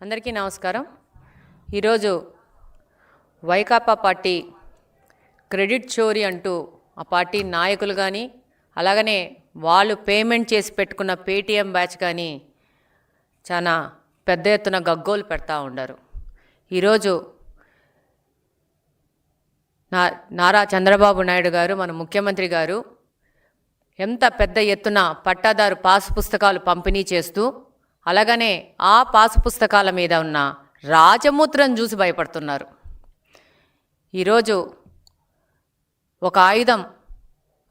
అందరికీ నమస్కారం. ఈరోజు వైకాపా పార్టీ క్రెడిట్ చోరీ అంటూ ఆ పార్టీ నాయకులు కానీ అలాగనే వాళ్ళు పేమెంట్ చేసి పెట్టుకున్న పేటీఎం బ్యాచ్ కానీ చాలా పెద్ద ఎత్తున గగ్గోలు పెడతా ఉండారు. ఈరోజు నా నారా చంద్రబాబు నాయుడు గారు మన ముఖ్యమంత్రి గారు ఎంత పెద్ద ఎత్తున పట్టాదారు పాసు పుస్తకాలు పంపిణీ చేస్తూ అలాగనే ఆ పాసు పుస్తకాల మీద ఉన్న రాజముద్రను చూసి భయపడుతున్నారు. ఈరోజు ఒక ఆయుధం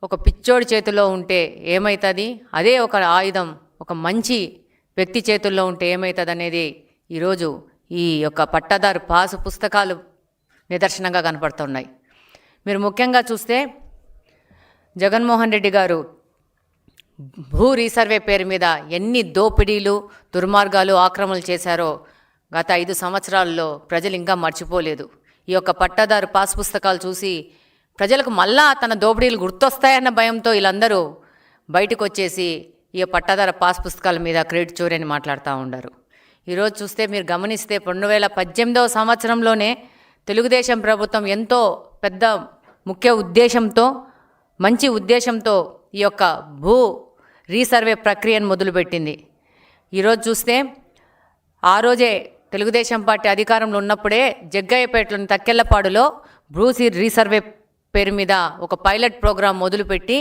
ఒక పిచ్చోడి చేతిలో ఉంటే ఏమవుతుంది అదే ఒక ఆయుధం ఒక మంచి వ్యక్తి చేతుల్లో ఉంటే ఏమవుతుంది అనేది ఈరోజు ఈ యొక్క పట్టాదారు పాసు పుస్తకాలు నిదర్శనంగా కనపడుతున్నాయి. మీరు ముఖ్యంగా చూస్తే జగన్మోహన్ రెడ్డి గారు భూ రీసర్వే పేరు మీద ఎన్ని దోపిడీలు దుర్మార్గాలు ఆక్రమణలు చేశారో గత ఐదు సంవత్సరాల్లో ప్రజలు ఇంకా మర్చిపోలేదు. ఈ యొక్క పట్టాదారు పాస్ పుస్తకాలు చూసి ప్రజలకు మళ్ళా తన దోపిడీలు గుర్తొస్తాయన్న భయంతో వీళ్ళందరూ బయటకు వచ్చేసి ఈ పట్టాదార పాస్ పుస్తకాల మీద క్రెడిట్ చోరీ అని మాట్లాడుతూ ఉండారు. ఈరోజు చూస్తే మీరు గమనిస్తే రెండు వేల పద్దెనిమిదవ సంవత్సరంలోనే తెలుగుదేశం ప్రభుత్వం ఎంతో పెద్ద ముఖ్య ఉద్దేశంతో మంచి ఉద్దేశంతో ఈ యొక్క భూ రీసర్వే ప్రక్రియను మొదలుపెట్టింది. ఈరోజు చూస్తే ఆ రోజే తెలుగుదేశం పార్టీ అధికారంలో ఉన్నప్పుడే జగ్గయ్యపేటలోని తక్కెళ్ళపాడులో బ్రూసీ రీసర్వే పేరు మీద ఒక పైలట్ ప్రోగ్రాం మొదలుపెట్టి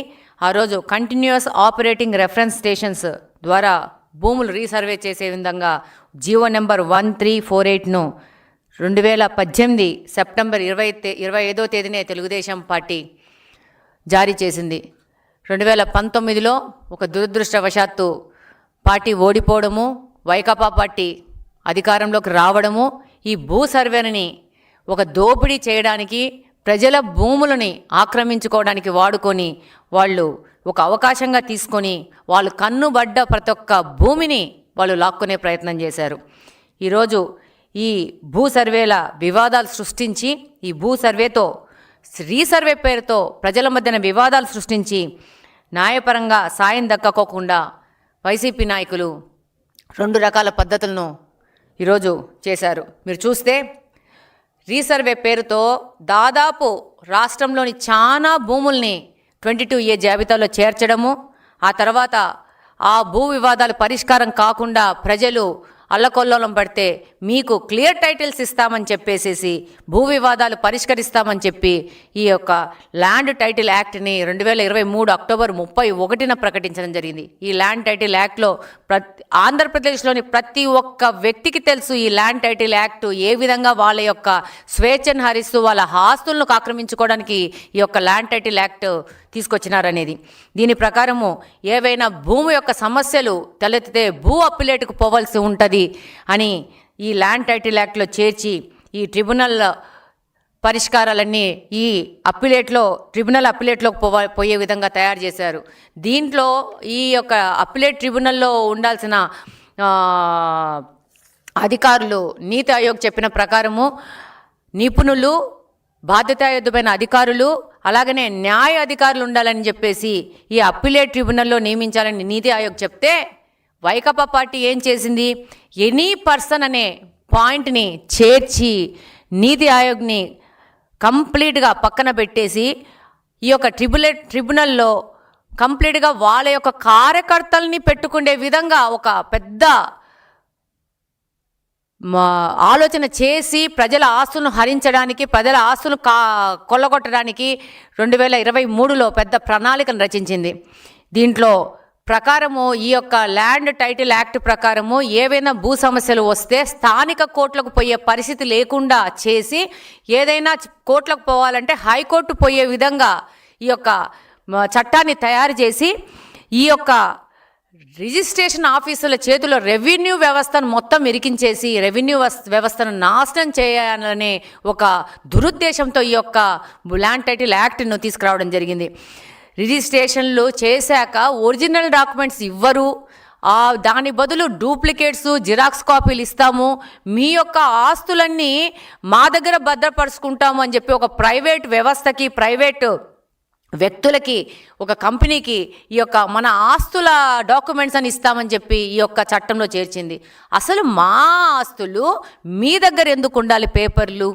ఆ రోజు కంటిన్యూస్ ఆపరేటింగ్ రెఫరెన్స్ స్టేషన్స్ ద్వారా భూములు రీసర్వే చేసే విధంగా GO number one three four ఎయిట్ను రెండు వేల పద్దెనిమిది సెప్టెంబర్ ఇరవై ఇరవై ఐదో తేదీనే తెలుగుదేశం పార్టీ జారీ చేసింది. రెండు వేల పంతొమ్మిదిలో ఒక దురదృష్టవశాత్తు పార్టీ ఓడిపోవడము వైకాపా పార్టీ అధికారంలోకి రావడము ఈ భూ సర్వేని ఒక దోపిడీ చేయడానికి ప్రజల భూములని ఆక్రమించుకోవడానికి వాడుకొని వాళ్ళు ఒక అవకాశంగా తీసుకొని వాళ్ళు కన్నుబడ్డ ప్రతి ఒక్క భూమిని వాళ్ళు లాక్కునే ప్రయత్నం చేశారు. ఈరోజు ఈ భూ సర్వేల వివాదాలు సృష్టించి ఈ భూ సర్వేతో రీసర్వే పేరుతో ప్రజల మధ్యన వివాదాలు సృష్టించి న్యాయపరంగా సాయం దక్కకోకుండా వైసీపీ నాయకులు రెండు రకాల పద్ధతులను ఈరోజు చేశారు. మీరు చూస్తే రీసర్వే పేరుతో దాదాపు రాష్ట్రంలోని చాలా భూముల్ని ట్వంటీ టూ ఏ జాబితాలో చేర్చడము ఆ తర్వాత ఆ భూ వివాదాలు పరిష్కారం కాకుండా ప్రజలు అల్లకొల్లోలం పడితే మీకు క్లియర్ టైటిల్స్ ఇస్తామని చెప్పేసేసి భూ వివాదాలు పరిష్కరిస్తామని చెప్పి ఈ యొక్క ల్యాండ్ టైటిల్ యాక్ట్ని రెండు వేల ఇరవై మూడు అక్టోబర్ ముప్పై ఒకటిన ప్రకటించడం జరిగింది. ఈ ల్యాండ్ టైటిల్ యాక్ట్లో ప్రతి ఆంధ్రప్రదేశ్లోని ప్రతి ఒక్క వ్యక్తికి తెలుసు ఈ ల్యాండ్ టైటిల్ యాక్ట్ ఏ విధంగా వాళ్ళ యొక్క స్వేచ్ఛను హరిస్తూ వాళ్ళ ఆస్తులను ఆక్రమించుకోవడానికి ఈ యొక్క ల్యాండ్ టైటిల్ యాక్ట్ తీసుకొచ్చినారనేది. దీని ప్రకారము ఏవైనా భూమి యొక్క సమస్యలు తలెత్తితే భూ అప్పులేటుకు పోవలసి ఉంటుంది అని ఈ ల్యాండ్ టైటిల్ యాక్ట్లో చేర్చి ఈ ట్రిబ్యునల్ పరిష్కారాలన్నీ ఈ అప్పిలేట్లో ట్రిబ్యునల్ అప్పిలేట్లోకి పో పోయే విధంగా తయారు చేశారు. దీంట్లో ఈ యొక్క అప్పిలేట్ ట్రిబ్యునల్లో ఉండాల్సిన అధికారులు నీతి ఆయోగ్ చెప్పిన ప్రకారము నిపుణులు బాధ్యతాయుతమైన అధికారులు అలాగనే న్యాయ అధికారులు ఉండాలని చెప్పేసి ఈ అప్పిలేట్ ట్రిబ్యునల్లో నియమించాలని నీతి ఆయోగ్ చెప్తే వైకపా పార్టీ ఏం చేసింది? ఎనీ పర్సన్ అనే పాయింట్ని చేర్చి నీతి ఆయోగ్ని కంప్లీట్గా పక్కన పెట్టేసి ఈ యొక్క ట్రిబ్యులేట్ ట్రిబ్యునల్లో కంప్లీట్గా వాళ్ళ యొక్క కార్యకర్తల్ని పెట్టుకునే విధంగా ఒక పెద్ద ఆలోచన చేసి ప్రజల ఆస్తులను హరించడానికి ప్రజల ఆస్తులను కా కొల్లగొట్టడానికి రెండు వేల ఇరవై మూడులో పెద్ద ప్రణాళికను రచించింది. దీంట్లో ప్రకారము ఈ యొక్క ల్యాండ్ టైటిల్ యాక్ట్ ప్రకారము ఏవైనా భూ సమస్యలు వస్తే స్థానిక కోర్టులకు పోయే పరిస్థితి లేకుండా చేసి ఏదైనా కోర్టులకు పోవాలంటే హైకోర్టు పోయే విధంగా ఈ యొక్క చట్టాన్ని తయారు చేసి ఈ యొక్క రిజిస్ట్రేషన్ ఆఫీసుల చేతిలో రెవెన్యూ వ్యవస్థను మొత్తం ఇరికించేసి రెవెన్యూ వ్యవస్థను నాశనం చేయాలనే ఒక దురుద్దేశంతో ఈ యొక్క ల్యాండ్ టైటిల్ యాక్ట్ను తీసుకురావడం జరిగింది. రిజిస్ట్రేషన్లు చేశాక ఒరిజినల్ డాక్యుమెంట్స్ ఇవ్వరు. దాని బదులు డూప్లికేట్స్ జిరాక్స్ కాపీలు ఇస్తాము. మీ యొక్క ఆస్తులన్నీ మా దగ్గర భద్రపరుచుకుంటాము అని చెప్పి ఒక ప్రైవేట్ వ్యవస్థకి ప్రైవేట్ వ్యక్తులకి ఒక కంపెనీకి ఈ యొక్క మన ఆస్తుల డాక్యుమెంట్స్ అని ఇస్తామని చెప్పి ఈ యొక్క చట్టంలో చేర్చింది. అసలు మా ఆస్తులు మీ దగ్గర ఎందుకు ఉండాలి పేపర్లు?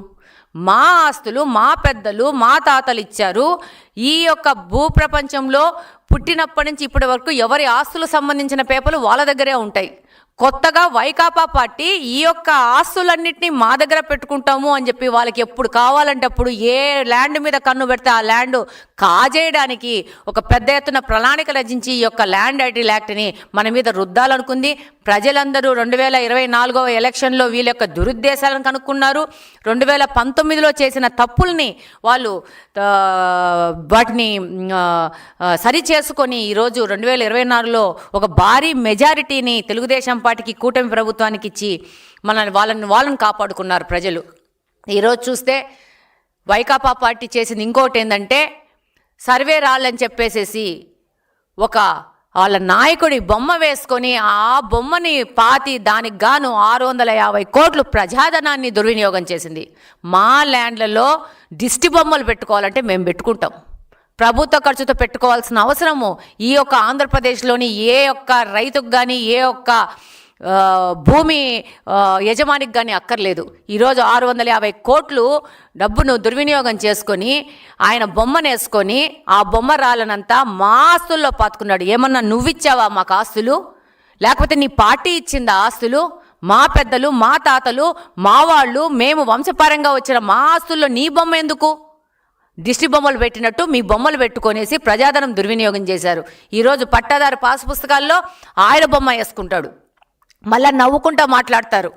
మా ఆస్తులు మా పెద్దలు మా తాతలు ఇచ్చారు. ఈ యొక్క భూప్రపంచంలో పుట్టినప్పటి నుంచి ఇప్పటి వరకు ఎవరి ఆస్తులకు సంబంధించిన పేపర్లు వాళ్ళ దగ్గరే ఉంటాయి. కొత్తగా వైకాపా పార్టీ ఈ యొక్క ఆస్తులన్నింటినీ మా దగ్గర పెట్టుకుంటాము అని చెప్పి వాళ్ళకి ఎప్పుడు కావాలంటే అప్పుడు ఏ ల్యాండ్ మీద కన్ను పెడితే ఆ ల్యాండ్ కాజేయడానికి ఒక పెద్ద ఎత్తున ప్రణాళిక రచించి ఈ యొక్క ల్యాండ్ ఐటీల్ యాక్ట్ని మన మీద రుద్దాలనుకుంది. ప్రజలందరూ రెండు వేల ఇరవై నాలుగవ ఎలక్షన్లో వీళ్ళ యొక్క దురుద్దేశాలను కనుక్కున్నారు. రెండు వేల పంతొమ్మిదిలో చేసిన తప్పుల్ని వాళ్ళు వాటిని సరి చేసుకొని ఈరోజు రెండు వేల ఇరవై నాలుగులో ఒక భారీ మెజారిటీని తెలుగుదేశం పార్టీ పార్టీకి కూటమి ప్రభుత్వానికి ఇచ్చి మనల్ని వాళ్ళని వాళ్ళని కాపాడుకున్నారు ప్రజలు. ఈరోజు చూస్తే వైకాపా పార్టీ చేసింది ఇంకోటి ఏంటంటే సర్వే రాళ్ళని చెప్పేసేసి ఒక వాళ్ళ నాయకుడి బొమ్మ వేసుకొని ఆ బొమ్మని పాతి దానికి గాను ఆరు వందల యాభై కోట్లు ప్రజాధనాన్ని దుర్వినియోగం చేసింది. మా ల్యాండ్లలో దిష్టి బొమ్మలు పెట్టుకోవాలంటే మేము పెట్టుకుంటాం. ప్రభుత్వ ఖర్చుతో పెట్టుకోవాల్సిన అవసరము ఈ యొక్క ఆంధ్రప్రదేశ్లోని ఏ ఒక్క రైతుకు కానీ ఏ ఒక్క భూమి యజమానికి కానీ అక్కర్లేదు. ఈరోజు ఆరు వందల యాభై కోట్లు డబ్బును దుర్వినియోగం చేసుకొని ఆయన బొమ్మనేసుకొని ఆ బొమ్మ రాలనంతా మా ఆస్తుల్లో పాతుకున్నాడు. ఏమన్నా నువ్విచ్చావా మాకు ఆస్తులు? లేకపోతే నీ పార్టీ ఇచ్చిందా ఆస్తులు? మా పెద్దలు మా తాతలు మా వాళ్ళు మేము వంశపరంగా వచ్చిన మా ఆస్తుల్లో నీ బొమ్మ ఎందుకు? దిష్టి బొమ్మలు పెట్టినట్టు మీ బొమ్మలు పెట్టుకొనేసి ప్రజాధనం దుర్వినియోగం చేశారు. ఈరోజు పట్టాదారు పాసు పుస్తకాల్లో ఆయన బొమ్మ వేసుకుంటాడు. మళ్ళా నవ్వుకుంటా మాట్లాడతారు.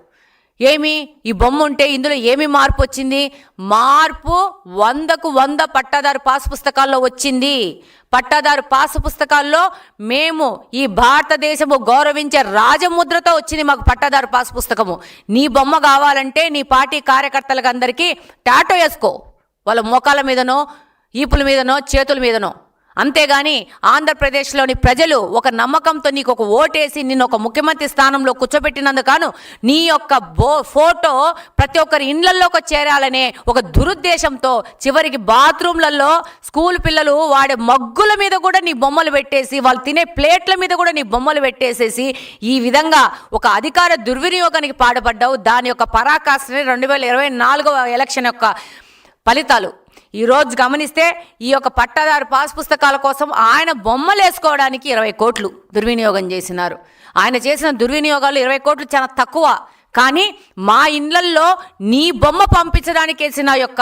ఏమి? ఈ బొమ్మ ఉంటే ఇందులో ఏమి మార్పు వచ్చింది? మార్పు వందకు వంద పట్టాదారు పాస్ పుస్తకాల్లో వచ్చింది. పట్టాదారు పాస్ పుస్తకాల్లో మేము ఈ భారతదేశము గౌరవించే రాజముద్రతో వచ్చింది మాకు పట్టాదారు పాస్ పుస్తకము. నీ బొమ్మ కావాలంటే నీ పార్టీ కార్యకర్తలకు అందరికీ టాటో వేసుకో వాళ్ళ మోకాల మీదనో ఈపుల మీదనో చేతుల మీదనో అంతేగాని ఆంధ్రప్రదేశ్లోని ప్రజలు ఒక నమ్మకంతో నీకు ఒక ఓటేసి నిన్ను ఒక ముఖ్యమంత్రి స్థానంలో కూర్చోబెట్టినందుకను నీ యొక్క బో ఫోటో ప్రతి ఒక్కరి ఇండ్లలోకి చేరాలనే ఒక దురుద్దేశంతో చివరికి బాత్రూమ్లలో స్కూల్ పిల్లలు వాడే మగ్గుల మీద కూడా నీ బొమ్మలు పెట్టేసి వాళ్ళు తినే ప్లేట్ల మీద కూడా నీ బొమ్మలు పెట్టేసేసి ఈ విధంగా ఒక అధికార దుర్వినియోగానికి పాడుపడ్డావు దాని యొక్క పరాకాష్ఠని రెండు వేల ఇరవై నాలుగవ ఎలక్షన్ యొక్క ఫలితాలు. ఈరోజు గమనిస్తే ఈ యొక్క పట్టాదారు పాస్ పుస్తకాల కోసం ఆయన బొమ్మలు వేసుకోవడానికి ఇరవై కోట్లు దుర్వినియోగం చేసినారు. ఆయన చేసిన దుర్వినియోగాలు ఇరవై కోట్లు చాలా తక్కువ. కానీ మా ఇండ్లల్లో నీ బొమ్మ పంపించడానికి వేసిన యొక్క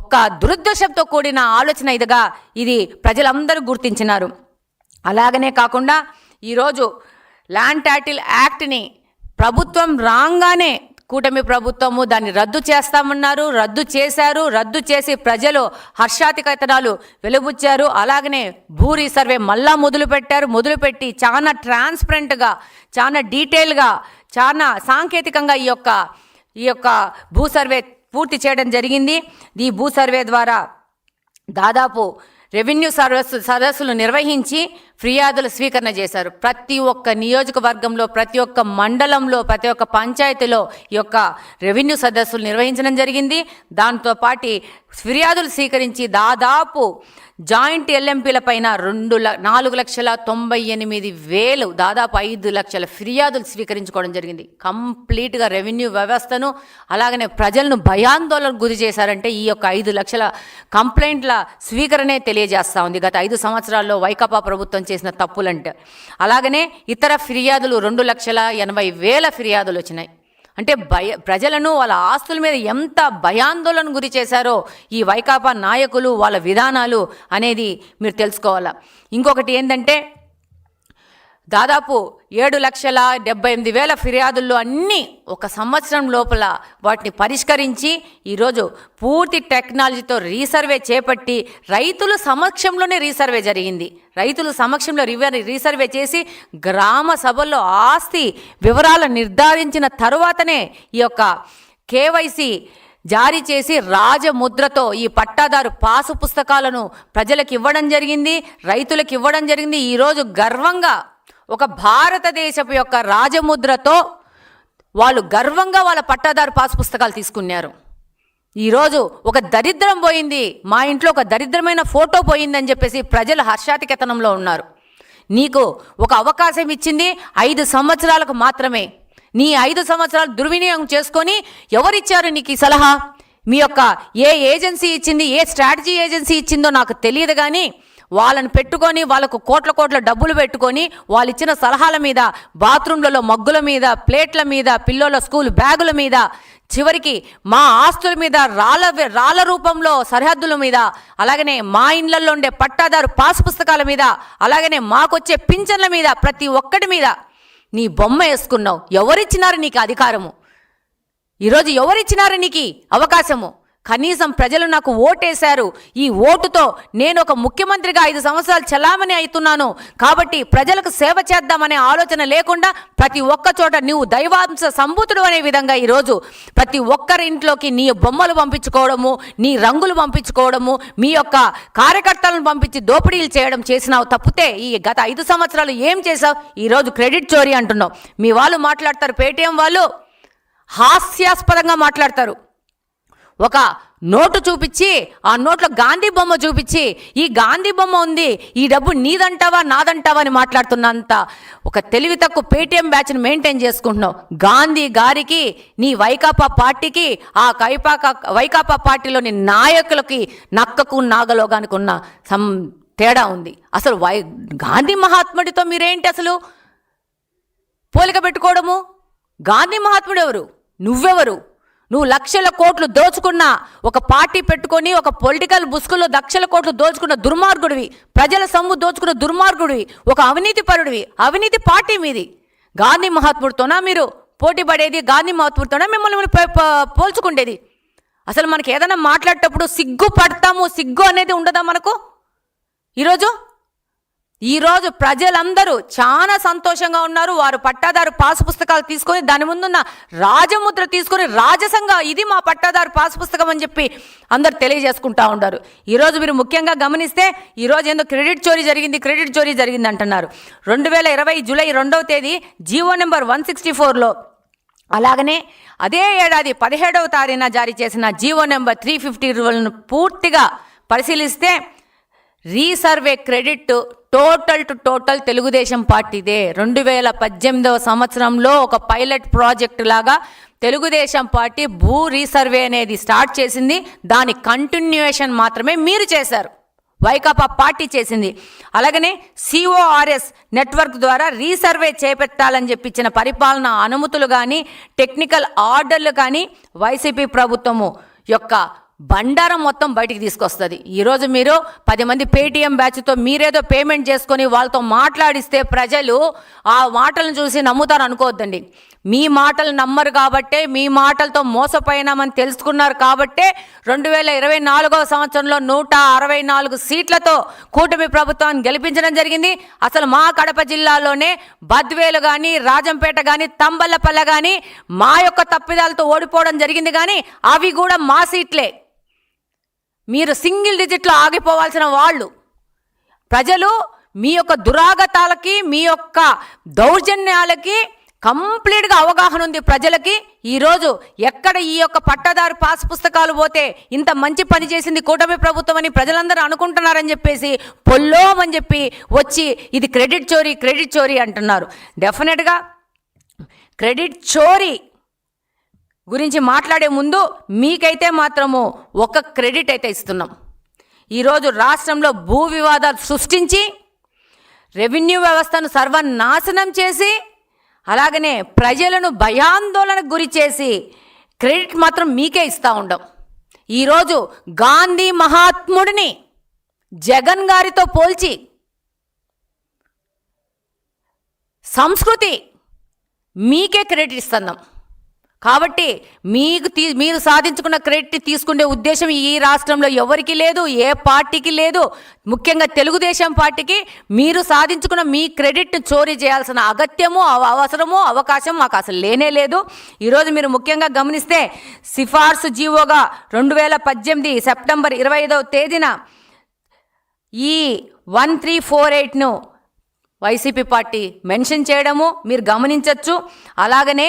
ఒక్క దురుద్దేశంతో కూడిన ఆలోచన ఇదిగా ఇది ప్రజలందరూ గుర్తించినారు. అలాగనే కాకుండా ఈరోజు ల్యాండ్ టైటిల్ యాక్ట్ని ప్రభుత్వం రాగానే కూటమి ప్రభుత్వము దాన్ని రద్దు చేస్తామన్నారు రద్దు చేశారు రద్దు చేసి ప్రజలు హర్షాతికతనాలు వెలుబుచ్చారు. అలాగనే భూ రీసర్వే మళ్ళా మొదలుపెట్టారు. మొదలుపెట్టి చాలా ట్రాన్స్పరెంట్గా చాలా డీటెయిల్గా చాలా సాంకేతికంగా ఈ యొక్క ఈ యొక్క భూ సర్వే పూర్తి చేయడం జరిగింది. ఈ భూ సర్వే ద్వారా దాదాపు రెవెన్యూ సరస్సు సదస్సులు నిర్వహించి ఫిర్యాదులు స్వీకరణ చేశారు. ప్రతి ఒక్క నియోజకవర్గంలో ప్రతి ఒక్క మండలంలో ప్రతి ఒక్క పంచాయతీలో ఈ యొక్క రెవెన్యూ సదస్సులు నిర్వహించడం జరిగింది. దాంతో పాటు ఫిర్యాదులు స్వీకరించి దాదాపు జాయింట్ ఎల్ఎంపీల పైన రెండు ల నాలుగు లక్షల తొంభై ఎనిమిది వేలు దాదాపు ఐదు లక్షల ఫిర్యాదులు స్వీకరించుకోవడం జరిగింది. కంప్లీట్గా రెవెన్యూ వ్యవస్థను అలాగనే ప్రజలను భయాందోళనకు గురి చేశారంటే ఈ యొక్క ఐదు లక్షల కంప్లైంట్ల స్వీకరణే తెలియజేస్తూ ఉంది. గత ఐదు సంవత్సరాల్లో వైకాపా ప్రభుత్వం చేసిన తప్పులంటే. అలాగనే ఇతర ఫిర్యాదులు రెండు లక్షల ఎనభై వేల ఫిర్యాదులు వచ్చినాయి. అంటే భయ ప్రజలను వాళ్ళ ఆస్తుల మీద ఎంత భయాందోళన గురి చేశారో ఈ వైకాపా నాయకులు వాళ్ళ విధానాలు అనేది మీరు తెలుసుకోవాలా. ఇంకొకటి ఏంటంటే దాదాపు ఏడు లక్షల డెబ్బై ఎనిమిది వేల ఫిర్యాదుల్లో అన్నీ ఒక సంవత్సరం లోపల వాటిని పరిష్కరించి ఈరోజు పూర్తి టెక్నాలజీతో రీసర్వే చేపట్టి రైతుల సమక్షంలోనే రీసర్వే జరిగింది. రైతుల సమక్షంలో రీసర్వే చేసి గ్రామ సభల్లో ఆస్తి వివరాలు నిర్ధారించిన తరువాతనే ఈ యొక్క కేవైసీ జారీ చేసి రాజముద్రతో ఈ పట్టాదారు పాసు పుస్తకాలను ప్రజలకు ఇవ్వడం జరిగింది రైతులకు ఇవ్వడం జరిగింది. ఈరోజు గర్వంగా ఒక భారతదేశపు యొక్క రాజముద్రతో వాళ్ళు గర్వంగా వాళ్ళ పట్టాదారు పాస్ పుస్తకాలు తీసుకున్నారు. ఈరోజు ఒక దరిద్రం పోయింది. మా ఇంట్లో ఒక దరిద్రమైన ఫోటో పోయిందని చెప్పేసి ప్రజలు హర్షాతికెతనంలో ఉన్నారు. నీకు ఒక అవకాశం ఇచ్చింది ఐదు సంవత్సరాలకు మాత్రమే. నీ ఐదు సంవత్సరాలు దుర్వినియోగం చేసుకొని ఎవరిచ్చారు నీకు ఈ సలహా? మీ యొక్క ఏ ఏజెన్సీ ఇచ్చింది ఏ స్ట్రాటజీ ఏజెన్సీ ఇచ్చిందో నాకు తెలియదు కానీ వాళ్ళని పెట్టుకొని వాళ్ళకు కోట్ల కోట్ల డబ్బులు పెట్టుకొని వాళ్ళు ఇచ్చిన సలహాల మీద బాత్రూంలలో మగ్గుల మీద ప్లేట్ల మీద పిల్లల స్కూల్ బ్యాగుల మీద చివరికి మా ఆస్తుల మీద రాళ్ళ రాళ్ళ రూపంలో సరిహద్దుల మీద అలాగనే మా ఇండ్లలో ఉండే పట్టాదారు పాస్ పుస్తకాల మీద అలాగనే మాకొచ్చే పింఛన్ల మీద ప్రతి ఒక్కటి మీద నీ బొమ్మ వేసుకున్నావు. ఎవరిచ్చినారు నీకు అధికారము? ఈరోజు ఎవరిచ్చినారు నీకు అవకాశము? కనీసం ప్రజలు నాకు ఓటేశారు. ఈ ఓటుతో నేను ఒక ముఖ్యమంత్రిగా ఐదు సంవత్సరాలు చలామణి అవుతున్నాను. కాబట్టి ప్రజలకు సేవ చేద్దామనే ఆలోచన లేకుండా ప్రతి ఒక్క చోట నువ్వు దైవాంశ సంభూతుడు అనే విధంగా ఈరోజు ప్రతి ఒక్కరి ఇంట్లోకి నీ బొమ్మలు పంపించుకోవడము నీ రంగులు పంపించుకోవడము మీ యొక్క కార్యకర్తలను పంపించి దోపిడీలు చేయడం చేసినావు తప్పితే ఈ గత ఐదు సంవత్సరాలు ఏం చేసావు ఈరోజు క్రెడిట్ చోరీ అంటున్నావు. మీ వాళ్ళు మాట్లాడతారు పేటీఎం వాళ్ళు హాస్యాస్పదంగా మాట్లాడతారు. ఒక నోటు చూపించి ఆ నోట్లో గాంధీ బొమ్మ చూపించి ఈ గాంధీ బొమ్మ ఉంది ఈ డబ్బు నీదంటావా నాదంటావా అని మాట్లాడుతున్నంత ఒక తెలివి తక్కువ పేటీఎం బ్యాచ్ని మెయింటైన్ చేసుకుంటున్నావు. గాంధీ గారికి నీ వైకాపా పార్టీకి ఆ కైపాక వైకాపా పార్టీలోని నాయకులకి నక్కకు నాగలోగానికి ఉన్న సం తేడా ఉంది. అసలు వై గాంధీ మహాత్ముడితో మీరేంటి అసలు? పోలిక పెట్టుకోవడము? గాంధీ మహాత్ముడు ఎవరు నువ్వెవరు? నువ్వు లక్షల కోట్లు దోచుకున్న ఒక పార్టీ పెట్టుకొని ఒక పొలిటికల్ బుస్కుల్లో లక్షల కోట్లు దోచుకున్న దుర్మార్గుడివి ప్రజల సొమ్ము దోచుకున్న దుర్మార్గుడివి ఒక అవినీతి పరుడివి అవినీతి పార్టీ మీది. గాంధీ మహాత్ముడితోనా మీరు పోటీ పడేది? గాంధీ మహాత్ముడితోనా మిమ్మల్ని పోల్చుకుండేది? అసలు మనకి ఏదైనా మాట్లాడేటప్పుడు సిగ్గు పడతాము సిగ్గు అనేది ఉండదా మనకు? ఈరోజు ఈరోజు ప్రజలందరూ చాలా సంతోషంగా ఉన్నారు. వారు పట్టాదారు పాస్ పుస్తకాలు తీసుకొని దాని ముందున్న రాజముద్ర తీసుకొని రాజసంగా ఇది మా పట్టాదారు పాస్ పుస్తకం అని చెప్పి అందరు తెలియజేసుకుంటా ఉన్నారు. ఈరోజు మీరు ముఖ్యంగా గమనిస్తే ఈరోజు ఏందో క్రెడిట్ చోరీ జరిగింది క్రెడిట్ చోరీ జరిగింది అంటున్నారు. రెండు వేల ఇరవై జూలై రెండవ తేదీ జీవో నెంబర్ వన్ సిక్స్టీ ఫోర్లో అలాగనే అదే ఏడాది పదిహేడవ తారీఖున జారీ చేసిన జీవో నెంబర్ త్రీ ఫిఫ్టీ రూల్ను పూర్తిగా పరిశీలిస్తే resurvey credit total to total Telugu Desam పార్టీదే. రెండు వేల పద్దెనిమిదవ సంవత్సరంలో ఒక పైలట్ ప్రాజెక్ట్ లాగా తెలుగుదేశం పార్టీ భూ రీసర్వే అనేది స్టార్ట్ చేసింది. దాని కంటిన్యూయేషన్ మాత్రమే మీరు చేశారు. వైకాపా పార్టీ చేసింది. అలాగనే సిఓఆర్ఎస్ నెట్వర్క్ ద్వారా రీసర్వే చేపెట్టాలని చెప్పించిన పరిపాలన అనుమతులు కానీ టెక్నికల్ ఆర్డర్లు కానీ వైసీపీ ప్రభుత్వము యొక్క బండారం మొత్తం బయటికి తీసుకొస్తుంది. ఈరోజు మీరు పది మంది పేటీఎం బ్యాచ్తో మీరేదో పేమెంట్ చేసుకొని వాళ్ళతో మాట్లాడిస్తే ప్రజలు ఆ మాటలను చూసి నమ్ముతారు అనుకోవద్దండి. మీ మాటలు నమ్మరు కాబట్టే మీ మాటలతో మోసపోయినామని తెలుసుకున్నారు కాబట్టే రెండు వేల ఇరవై నాలుగవ సంవత్సరంలో నూట అరవై నాలుగు సీట్లతో కూటమి ప్రభుత్వాన్ని గెలిపించడం జరిగింది. అసలు మా కడప జిల్లాలోనే బద్వేలు కానీ రాజంపేట కానీ తంబల్లపల్లె కానీ మా యొక్క తప్పిదాలతో ఓడిపోవడం జరిగింది కానీ అవి కూడా మా సీట్లే. మీరు సింగిల్ డిజిట్లో ఆగిపోవాల్సిన వాళ్ళు ప్రజలు మీ యొక్క దురాగతాలకి మీ యొక్క దౌర్జన్యాలకి కంప్లీట్గా అవగాహన ఉంది ప్రజలకి. ఈరోజు ఎక్కడ ఈ యొక్క పట్టదారు పాస్ పుస్తకాలు పోతే ఇంత మంచి పని చేసింది కూటమి ప్రభుత్వం అని ప్రజలందరూ అనుకుంటున్నారని చెప్పేసి పొల్లోమని చెప్పి వచ్చి ఇది క్రెడిట్ చోరీ క్రెడిట్ చోరీ అంటున్నారు. డెఫినెట్గా క్రెడిట్ చోరీ గురించి మాట్లాడే ముందు మీకైతే మాత్రము ఒక క్రెడిట్ అయితే ఇస్తున్నాం. ఈరోజు రాష్ట్రంలో భూ వివాదాలు సృష్టించి రెవెన్యూ వ్యవస్థను సర్వనాశనం చేసి అలాగనే ప్రజలను భయాందోళనకు గురి చేసి క్రెడిట్ మాత్రం మీకే ఇస్తూ ఉండం. ఈరోజు గాంధీ మహాత్ముడిని జగన్ గారితో పోల్చి సంస్కృతి మీకే క్రెడిట్ ఇస్తున్నాం. కాబట్టి మీకు తీ మీరు సాధించుకున్న క్రెడిట్ తీసుకునే ఉద్దేశం ఈ రాష్ట్రంలో ఎవరికి లేదు ఏ పార్టీకి లేదు. ముఖ్యంగా తెలుగుదేశం పార్టీకి మీరు సాధించుకున్న మీ క్రెడిట్ చోరీ చేయాల్సిన అగత్యము అవ- అవసరము అవకాశం మాకు అసలు లేనే లేదు. ఈరోజు మీరు ముఖ్యంగా గమనిస్తే సిఫార్సు జీవోగా రెండు వేల పద్దెనిమిది సెప్టెంబర్ ఇరవై ఐదవ తేదీన ఈ వన్ త్రీ ఫోర్ ఎయిట్ను వైసీపీ పార్టీ మెన్షన్ చేయడము మీరు గమనించవచ్చు అలాగనే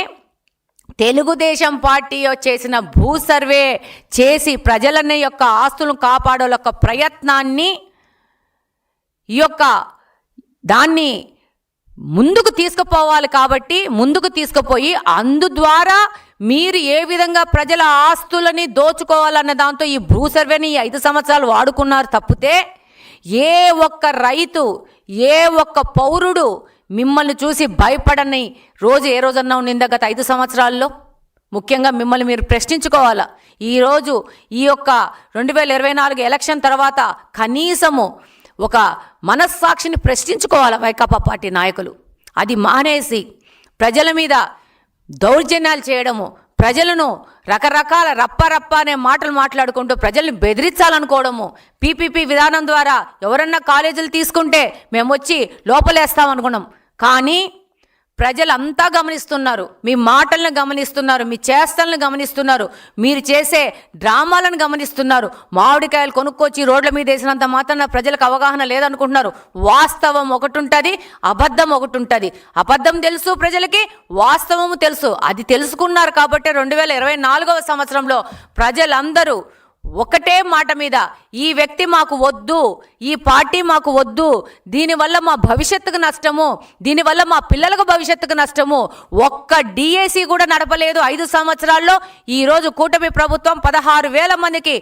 తెలుగుదేశం పార్టీ చేసిన భూ సర్వే చేసి ప్రజలని యొక్క ఆస్తులను కాపాడే యొక్క ప్రయత్నాన్ని ఈ యొక్క దాన్ని ముందుకు తీసుకుపోవాలి కాబట్టి ముందుకు తీసుకుపోయి అందు ద్వారా మీరు ఏ విధంగా ప్రజల ఆస్తులని దోచుకోవాలన్న దాంతో ఈ భూ సర్వేని ఐదు సంవత్సరాలు వాడుకున్నారు తప్పితే ఏ ఒక్క రైతు ఏ ఒక్క పౌరుడు మిమ్మల్ని చూసి భయపడని రోజు ఏ రోజన్నా ఉండిందా గత ఐదు సంవత్సరాల్లో? ముఖ్యంగా మిమ్మల్ని మీరు ప్రశ్నించుకోవాలా? ఈరోజు ఈ యొక్క రెండు వేల ఇరవై నాలుగు ఎలక్షన్ తర్వాత కనీసము ఒక మనస్సాక్షిని ప్రశ్నించుకోవాలి వైకాపా పార్టీ నాయకులు? అది మానేసి ప్రజల మీద దౌర్జన్యాలు చేయడము ప్రజలను రకరకాల రప్ప అనే మాటలు మాట్లాడుకుంటూ ప్రజల్ని బెదిరించాలనుకోవడము పీపీపీ విధానం ద్వారా ఎవరన్నా కాలేజీలు తీసుకుంటే మేము వచ్చి లోపలేస్తామనుకున్నాం. కానీ ప్రజలంతా గమనిస్తున్నారు. మీ మాటలను గమనిస్తున్నారు. మీ చేష్టలను గమనిస్తున్నారు. మీరు చేసే డ్రామాలను గమనిస్తున్నారు. మామిడికాయలు కొనుక్కొచ్చి రోడ్ల మీద వేసినంత మాత్రాన ప్రజలకు అవగాహన లేదనుకుంటున్నారు. వాస్తవం ఒకటి ఉంటుంది అబద్ధం ఒకటి ఉంటుంది అబద్ధం తెలుసు ప్రజలకి వాస్తవము తెలుసు. అది తెలుసుకున్నారు కాబట్టి రెండు వేల ఇరవై నాలుగవ సంవత్సరంలో ప్రజలందరూ ఒకటే మాట మీద ఈ వ్యక్తి మాకు వద్దు ఈ పార్టీ మాకు వద్దు దీనివల్ల మా భవిష్యత్తుకు నష్టము దీనివల్ల మా పిల్లలకు భవిష్యత్తుకు నష్టము ఒక్క డిఏసీ కూడా నడపలేదు ఐదు సంవత్సరాల్లో. ఈరోజు కూటమి ప్రభుత్వం పదహారు వేల మందికి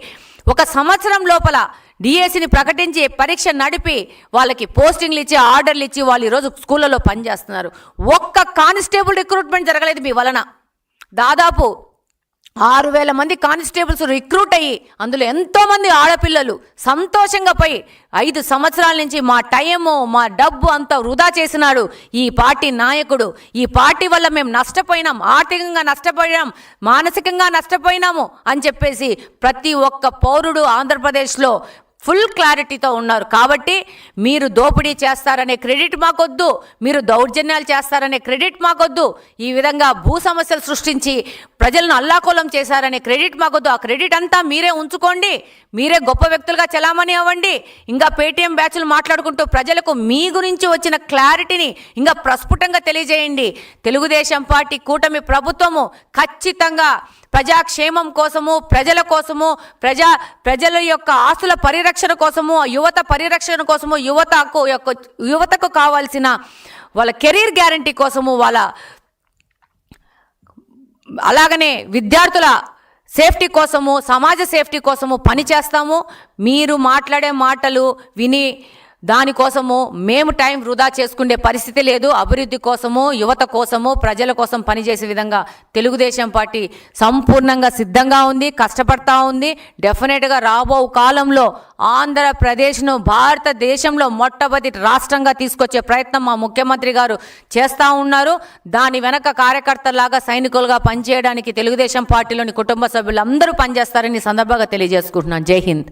ఒక సంవత్సరం లోపల డిఎస్సిని ప్రకటించి పరీక్ష నడిపి వాళ్ళకి పోస్టింగ్లు ఇచ్చి ఆర్డర్లు ఇచ్చి వాళ్ళు ఈరోజు స్కూళ్ళలో పనిచేస్తున్నారు. ఒక్క కానిస్టేబుల్ రిక్రూట్మెంట్ జరగలేదు మీ వలన. దాదాపు ఆరు వేల మంది కానిస్టేబుల్స్ రిక్రూట్ అయ్యి అందులో ఎంతోమంది ఆడపిల్లలు సంతోషంగా పోయి ఐదు సంవత్సరాల నుంచి మా టైము మా డబ్బు అంతా వృధా చేసినాడు. ఈ పార్టీ నాయకుడు ఈ పార్టీ వల్ల మేము నష్టపోయినాం ఆర్థికంగా నష్టపోయినాం మానసికంగా నష్టపోయినాము అని చెప్పేసి ప్రతి ఒక్క పౌరుడు ఆంధ్రప్రదేశ్లో ఫుల్ క్లారిటీతో ఉన్నారు. కాబట్టి మీరు దోపిడీ చేస్తారనే క్రెడిట్ మాకొద్దు. మీరు దౌర్జన్యాలు చేస్తారనే క్రెడిట్ మాకొద్దు. ఈ విధంగా భూ సమస్యలు సృష్టించి ప్రజలను అల్లాకోలం చేశారనే క్రెడిట్ మాకొద్దు. ఆ క్రెడిట్ అంతా మీరే ఉంచుకోండి. మీరే గొప్ప వ్యక్తులుగా చలామణి అవ్వండి. ఇంకా పేటీఎం బ్యాచ్లు మాట్లాడుకుంటూ ప్రజలకు మీ గురించి వచ్చిన క్లారిటీని ఇంకా ప్రస్ఫుటంగా తెలియజేయండి. తెలుగుదేశం పార్టీ కూటమి ప్రభుత్వము ఖచ్చితంగా ప్రజాక్షేమం కోసము ప్రజల కోసము ప్రజా ప్రజల యొక్క ఆస్తుల పరిరక్షణ కోసము యువత పరిరక్షణ కోసము యువతకు యొక్క యువతకు కావాల్సిన వాళ్ళ కెరీర్ గ్యారంటీ కోసము వాళ్ళ అలాగనే విద్యార్థుల సేఫ్టీ కోసము సమాజ సేఫ్టీ కోసము పని చేస్తాము మీరు మాట్లాడే మాటలు విని దానికోసము మేము టైం వృధా చేసుకునే పరిస్థితి లేదు. అభివృద్ధి కోసము యువత కోసము ప్రజల కోసం పనిచేసే విధంగా తెలుగుదేశం పార్టీ సంపూర్ణంగా సిద్ధంగా ఉంది కష్టపడతా ఉంది. డెఫినెట్గా రాబో కాలంలో ఆంధ్రప్రదేశ్ను భారతదేశంలో మొట్టమొదటి రాష్ట్రంగా తీసుకొచ్చే ప్రయత్నం మా ముఖ్యమంత్రి గారు చేస్తూ ఉన్నారు. దాని వెనక కార్యకర్తలాగా సైనికులుగా పనిచేయడానికి తెలుగుదేశం పార్టీలోని కుటుంబ సభ్యులు అందరూ పనిచేస్తారని సందర్భంగా తెలియజేసుకుంటున్నాను. జై హింద్.